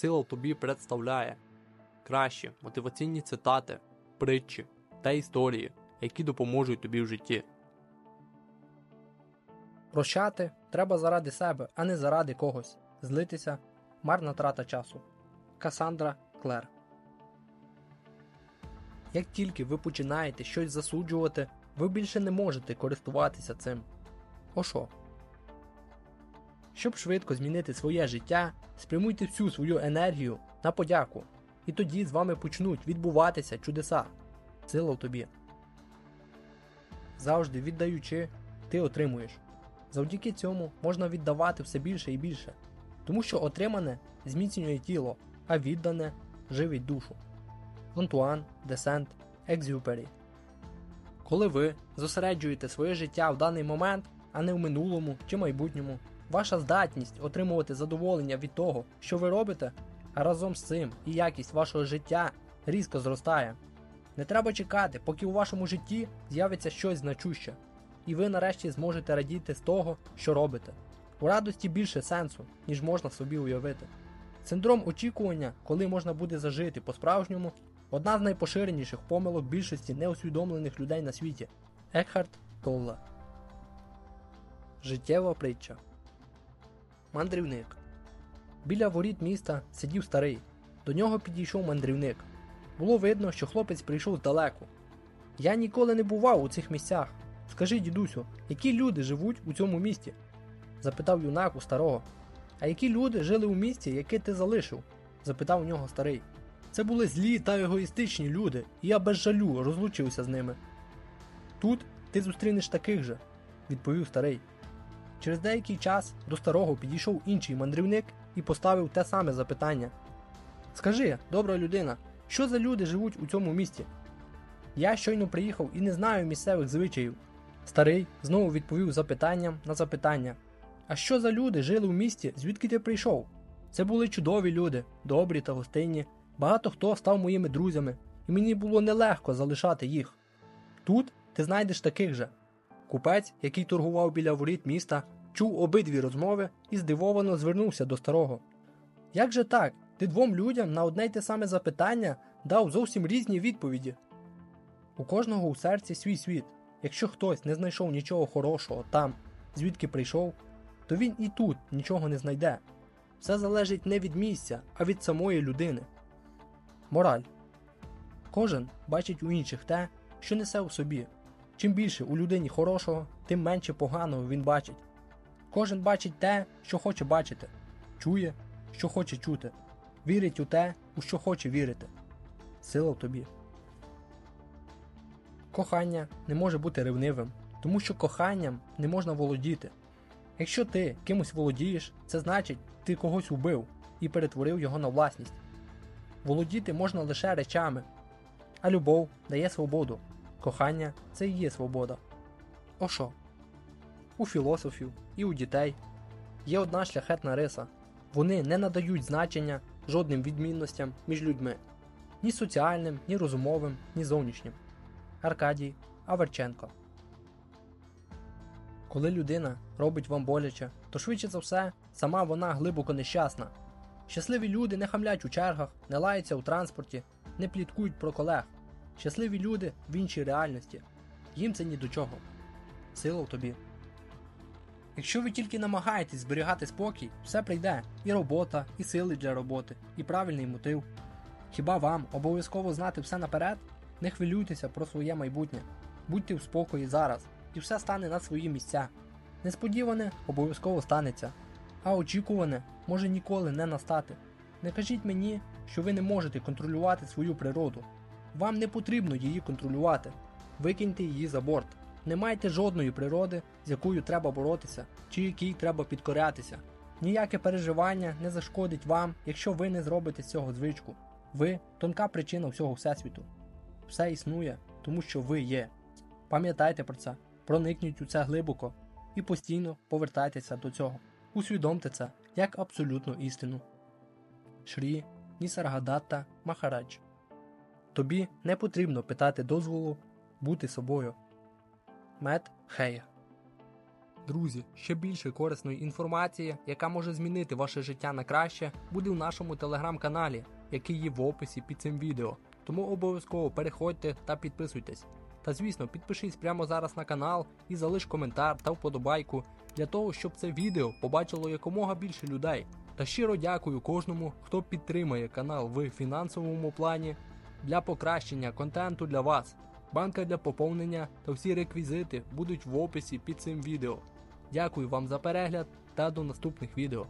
Сила тобі представляє кращі мотиваційні цитати, притчі та історії, які допоможуть тобі в житті. Прощати треба заради себе, а не заради когось. Злитися марна трата часу. Касандра Клер. Як тільки ви починаєте щось засуджувати, ви більше не можете користуватися цим. Ошо. Щоб швидко змінити своє життя, спрямуйте всю свою енергію на подяку. І тоді з вами почнуть відбуватися чудеса. Сила в тобі. Завжди віддаючи, ти отримуєш. Завдяки цьому можна віддавати все більше і більше, тому що отримане зміцнює тіло, а віддане живить душу. Антуан де Сент Екзюпері. Коли ви зосереджуєте своє життя в даний момент, а не в минулому чи майбутньому, ваша здатність отримувати задоволення від того, що ви робите, а разом з цим і якість вашого життя різко зростає. Не треба чекати, поки у вашому житті з'явиться щось значуще, і ви нарешті зможете радіти з того, що робите. У радості більше сенсу, ніж можна собі уявити. Синдром очікування, коли можна буде зажити по-справжньому, одна з найпоширеніших помилок більшості неусвідомлених людей на світі. Екхард Толле. Життєва притча. Мандрівник. Біля воріт міста сидів старий. До нього підійшов мандрівник. Було видно, що хлопець прийшов здалеку. Я ніколи не бував у цих місцях. Скажи, дідусю, які люди живуть у цьому місті? запитав юнак у старого. А які люди жили у місті, яке ти залишив? запитав у нього старий. Це були злі та егоїстичні люди, і я без жалю розлучився з ними. Тут ти зустрінеш таких же, відповів старий. Через деякий час до старого підійшов інший мандрівник і поставив те саме запитання. Скажи, добра людина, що за люди живуть у цьому місті? Я щойно приїхав і не знаю місцевих звичаїв. Старий знову відповів запитанням на запитання. А що за люди жили в місті, звідки ти прийшов? Це були чудові люди, добрі та гостинні. Багато хто став моїми друзями, і мені було нелегко залишати їх. Тут ти знайдеш таких же. Купець, який торгував біля воріт міста, чув обидві розмови і здивовано звернувся до старого. Як же так? Ти двом людям на одне й те саме запитання дав зовсім різні відповіді. У кожного у серці свій світ. Якщо хтось не знайшов нічого хорошого там, звідки прийшов, то він і тут нічого не знайде. Все залежить не від місця, а від самої людини. Мораль. Кожен бачить у інших те, що несе у собі. Чим більше у людині хорошого, тим менше поганого він бачить. Кожен бачить те, що хоче бачити, чує, що хоче чути, вірить у те, у що хоче вірити. Сила в тобі. Кохання не може бути ревнивим, тому що коханням не можна володіти. Якщо ти кимось володієш, це значить, ти когось убив і перетворив його на власність. Володіти можна лише речами, а любов дає свободу. Кохання це і є свобода. Ошо? У філософів і у дітей є одна шляхетна риса. Вони не надають значення жодним відмінностям між людьми ні соціальним, ні розумовим, ні зовнішнім. Аркадій Аверченко. Коли людина робить вам боляче, то швидше за все, сама вона глибоко нещасна. Щасливі люди не хамлять у чергах, не лаються у транспорті, не пліткують про колег. Щасливі люди в іншій реальності. Їм це ні до чого. Сила в тобі. Якщо ви тільки намагаєтесь зберігати спокій, все прийде і робота, і сили для роботи, і правильний мотив. Хіба вам обов'язково знати все наперед? Не хвилюйтеся про своє майбутнє, будьте в спокої зараз, і все стане на свої місця. Несподіване обов'язково станеться, а очікуване може ніколи не настати. Не кажіть мені, що ви не можете контролювати свою природу. Вам не потрібно її контролювати. Викиньте її за борт. Не майте жодної природи, з якою треба боротися, чи якій треба підкорятися. Ніяке переживання не зашкодить вам, якщо ви не зробите з цього звичку. Ви тонка причина всього всесвіту. Все існує, тому що ви є. Пам'ятайте про це, проникніть у це глибоко і постійно повертайтеся до цього. Усвідомте це як абсолютну істину. Шрі Нісаргадатта Махарадж. Тобі не потрібно питати дозволу бути собою. Мет Хея Друзі, ще більше корисної інформації, яка може змінити ваше життя на краще, буде в нашому телеграм-каналі, який є в описі під цим відео. Тому обов'язково переходьте та підписуйтесь. Та звісно, підпишись прямо зараз на канал і залиш коментар та вподобайку для того, щоб це відео побачило якомога більше людей. Та щиро дякую кожному, хто підтримує канал в фінансовому плані для покращення контенту для вас. Банка для поповнення та всі реквізити будуть в описі під цим відео. Дякую вам за перегляд та до наступних відео.